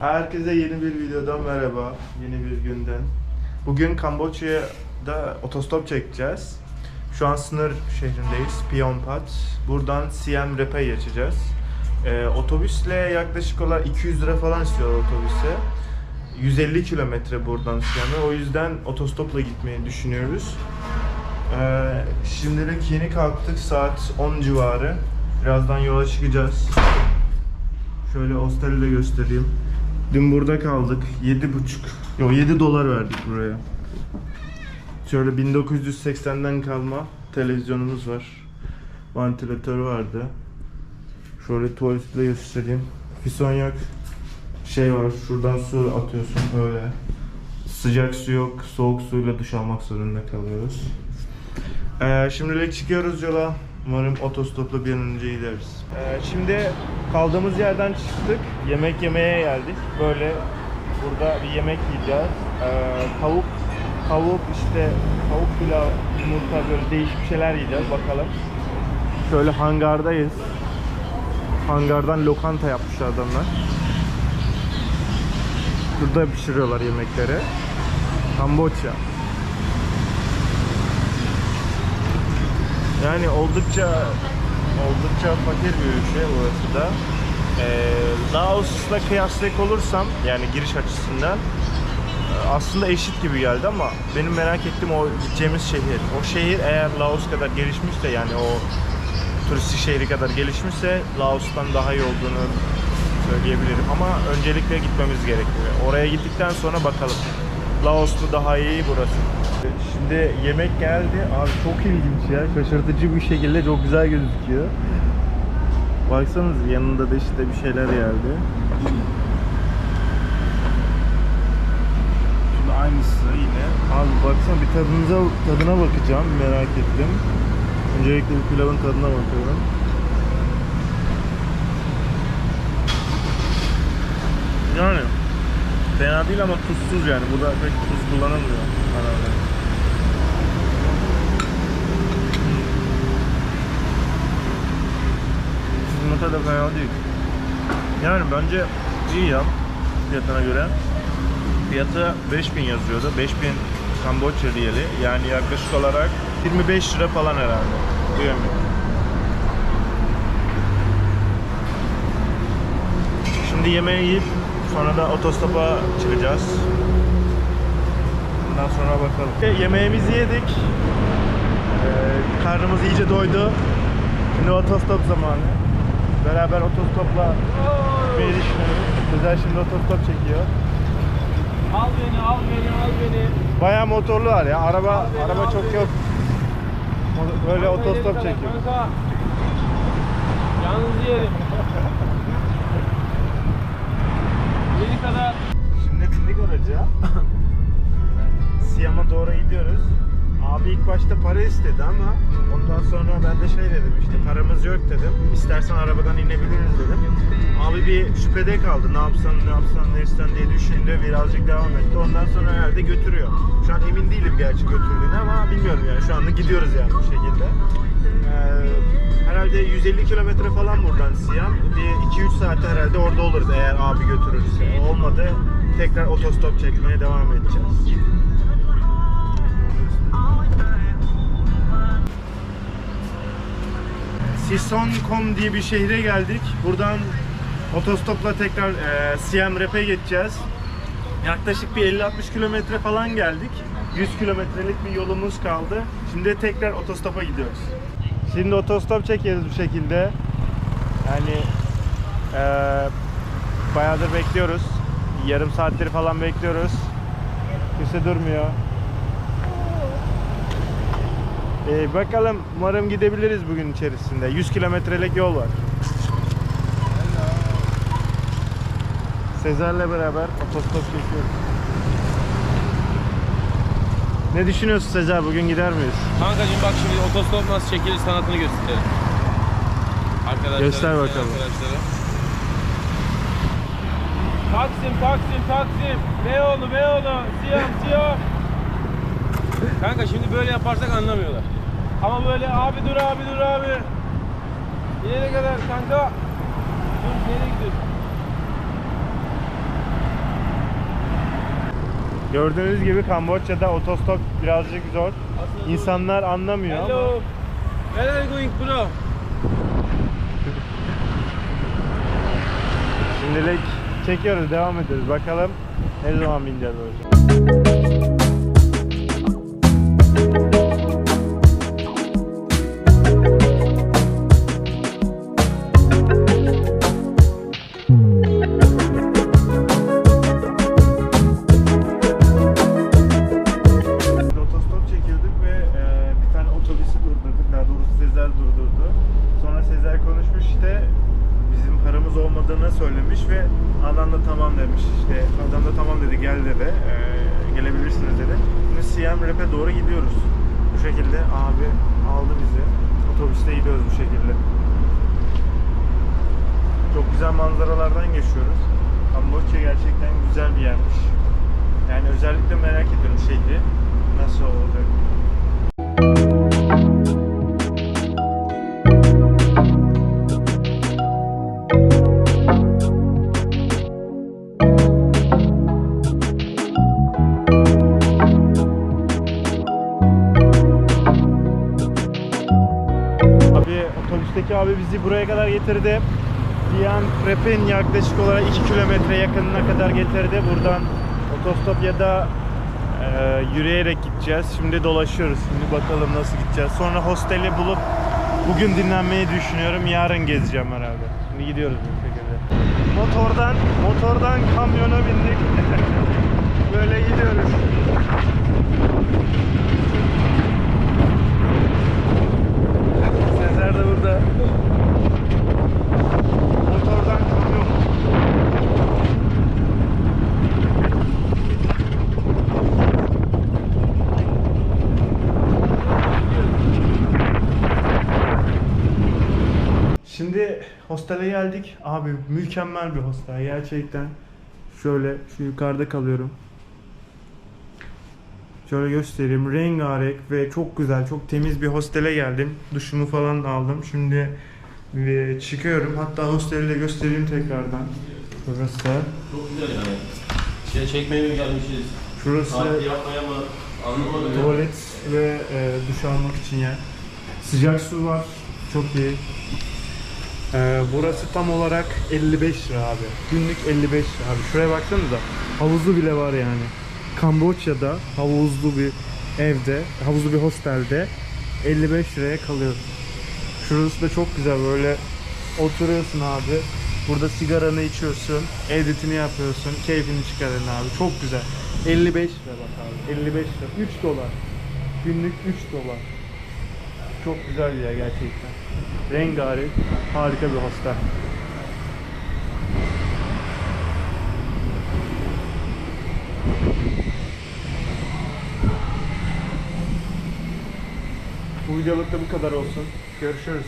Herkese yeni bir videodan merhaba. Yeni bir günden. Bugün Kamboçya'da otostop çekeceğiz. Şu an sınır şehrindeyiz. Phnom. Buradan Siem Reap'e geçeceğiz. Ee, otobüsle yaklaşık olarak 200 lira falan istiyorlar otobüse. 150 kilometre buradan Siem'e. O yüzden otostopla gitmeyi düşünüyoruz. Ee, şimdilik yeni kalktık. Saat 10 civarı. Birazdan yola çıkacağız. Şöyle hosteli de göstereyim. Dün burada kaldık. 7,5 Yo 7 dolar verdik buraya. Şöyle 1980'den kalma televizyonumuz var. Vantilatör vardı. Şöyle tuvaleti de göstereyim. Fison yok. Şey var. Şuradan su atıyorsun öyle. Sıcak su yok. Soğuk suyla duş almak zorunda kalıyoruz. Ee, şimdilik çıkıyoruz yola. Umarım otostopla bir an önce gideriz. Ee, şimdi kaldığımız yerden çıktık. Yemek yemeye geldik. Böyle burada bir yemek yiyeceğiz. Ee, tavuk, tavuk işte tavuk pilav, yumurta böyle değişik şeyler yiyeceğiz. Bakalım. Şöyle hangardayız. Hangardan lokanta yapmışlar adamlar. Burada pişiriyorlar yemekleri. Kamboçya. Yani oldukça oldukça fakir bir ülke burası da. Ee, Laos'la kıyaslayacak olursam yani giriş açısından e, aslında eşit gibi geldi ama benim merak ettiğim o gideceğimiz şehir. O şehir eğer Laos kadar gelişmişse yani o turistik şehri kadar gelişmişse Laos'tan daha iyi olduğunu söyleyebilirim. Ama öncelikle gitmemiz gerekiyor. Oraya gittikten sonra bakalım. Laos mu daha iyi burası. Şimdi yemek geldi. Abi çok ilginç ya. Şaşırtıcı bir şekilde çok güzel gözüküyor. Baksanız yanında da işte bir şeyler geldi. Şimdi aynısı yine. Abi baksana bir tadınıza, tadına bakacağım. Merak ettim. Öncelikle bir pilavın tadına bakıyorum. Yani fena değil ama tuzsuz yani. Burada pek tuz kullanılmıyor herhalde. Yumurta da fena değil. Yani bence iyi ya fiyatına göre. Fiyatı 5000 yazıyordu. 5000 Kamboçya riyali. Yani yaklaşık olarak 25 lira falan herhalde. Yemek. Şimdi yemeği yiyip sonra da otostopa çıkacağız. Bundan sonra bakalım. Yemeğimizi yedik. Ee, karnımız iyice doydu. Şimdi otostop zamanı. Beraber otostopla gitmeyi düşünüyoruz. Güzel şimdi otostop çekiyor. Al beni, al beni, al beni. Bayağı motorlu var ya. Araba Al beni, araba al çok beni. yok. Böyle beni otostop çekiyor. Kanka. Yalnız yerim. Beni kadar. Şimdi bindik araca. Siyam'a doğru gidiyoruz. Abi ilk başta para istedi ama ondan sonra ben de şey dedim işte paramız yok dedim. İstersen arabadan inebiliriz dedim. Abi bir şüphede kaldı. Ne yapsan ne yapsan ne etsen diye düşündü. Birazcık devam etti. Ondan sonra herhalde götürüyor. Şu an emin değilim gerçi götürdüğüne ama bilmiyorum yani. Şu anda gidiyoruz yani bu şekilde. Ee, herhalde 150 kilometre falan buradan Siyam. Bir 2-3 saatte herhalde orada oluruz eğer abi götürürse. Olmadı tekrar otostop çekmeye devam edeceğiz. Sisonkom diye bir şehre geldik. Buradan otostopla tekrar e, Siem Reap'e geçeceğiz. Yaklaşık bir 50-60 kilometre falan geldik. 100 kilometrelik bir yolumuz kaldı. Şimdi tekrar otostopa gidiyoruz. Şimdi otostop çekeriz bu şekilde. Yani e, bayağıdır bekliyoruz. Yarım saattir falan bekliyoruz. Kimse durmuyor. Ee, bakalım umarım gidebiliriz bugün içerisinde. 100 kilometrelik yol var. Sezer'le beraber otostop çekiyoruz. Ne düşünüyorsun Sezer? Bugün gider miyiz? Kankacığım bak şimdi otostop nasıl çekilir sanatını gösterelim. Arkadaşlar. Göster bakalım. Arkadaşlara. Taksim, Taksim, Taksim. Beyoğlu, Beyoğlu. Siyam, Siyam. Kanka şimdi böyle yaparsak anlamıyorlar. Ama böyle abi dur abi dur abi. Nereye kadar kanka? Dur nereye gidiyorsun? Gördüğünüz gibi Kamboçya'da otostop birazcık zor. İnsanlar anlamıyor ama Hello. Where are you going bro? şimdilik çekiyoruz, devam ediyoruz. Bakalım ne zaman bineceğiz böyle. Bu şekilde abi aldı bizi. Otobüste gidiyoruz bu şekilde. Çok güzel manzaralardan geçiyoruz. Kamboçya gerçekten güzel bir yermiş. Yani özellikle merak ediyorum şehri. Nasıl olacak? Abi otobüsteki abi bizi buraya kadar getirdi. Diyan Prep'in yaklaşık olarak 2 kilometre yakınına kadar getirdi. Buradan otostop ya da e, yürüyerek gideceğiz. Şimdi dolaşıyoruz. Şimdi bakalım nasıl gideceğiz. Sonra hosteli bulup bugün dinlenmeyi düşünüyorum. Yarın gezeceğim herhalde. Şimdi gidiyoruz bu şekilde. Motordan motordan kamyona bindik. Böyle gidiyoruz. Sezer de burada. Motordan kamyon. Şimdi hostele geldik. Abi mükemmel bir hostel gerçekten. Şöyle şu yukarıda kalıyorum. Şöyle göstereyim. Rengarenk ve çok güzel, çok temiz bir hostele geldim. Duşumu falan aldım. Şimdi e, çıkıyorum. Hatta hosteli de göstereyim tekrardan. Burası. Çok güzel yani. Şey çekmeye mi gelmişiz? Şurası yapmaya mı? Anlamadım ya. tuvalet ve e, duş almak için yer. Sıcak su var. Çok iyi. E, burası tam olarak 55 lira abi. Günlük 55 lira abi. Şuraya baksanıza. Havuzu bile var yani. Kamboçya'da havuzlu bir evde, havuzlu bir hostelde 55 liraya kalıyorsun. Şurası da çok güzel böyle oturuyorsun abi. Burada sigaranı içiyorsun, editini yapıyorsun, keyfini çıkarın abi. Çok güzel. 55 lira bak abi. 55 lira. 3 dolar. Günlük 3 dolar. Çok güzel bir yer gerçekten. Rengarenk, harika bir hostel. Bu videoluk da bu kadar olsun. Görüşürüz.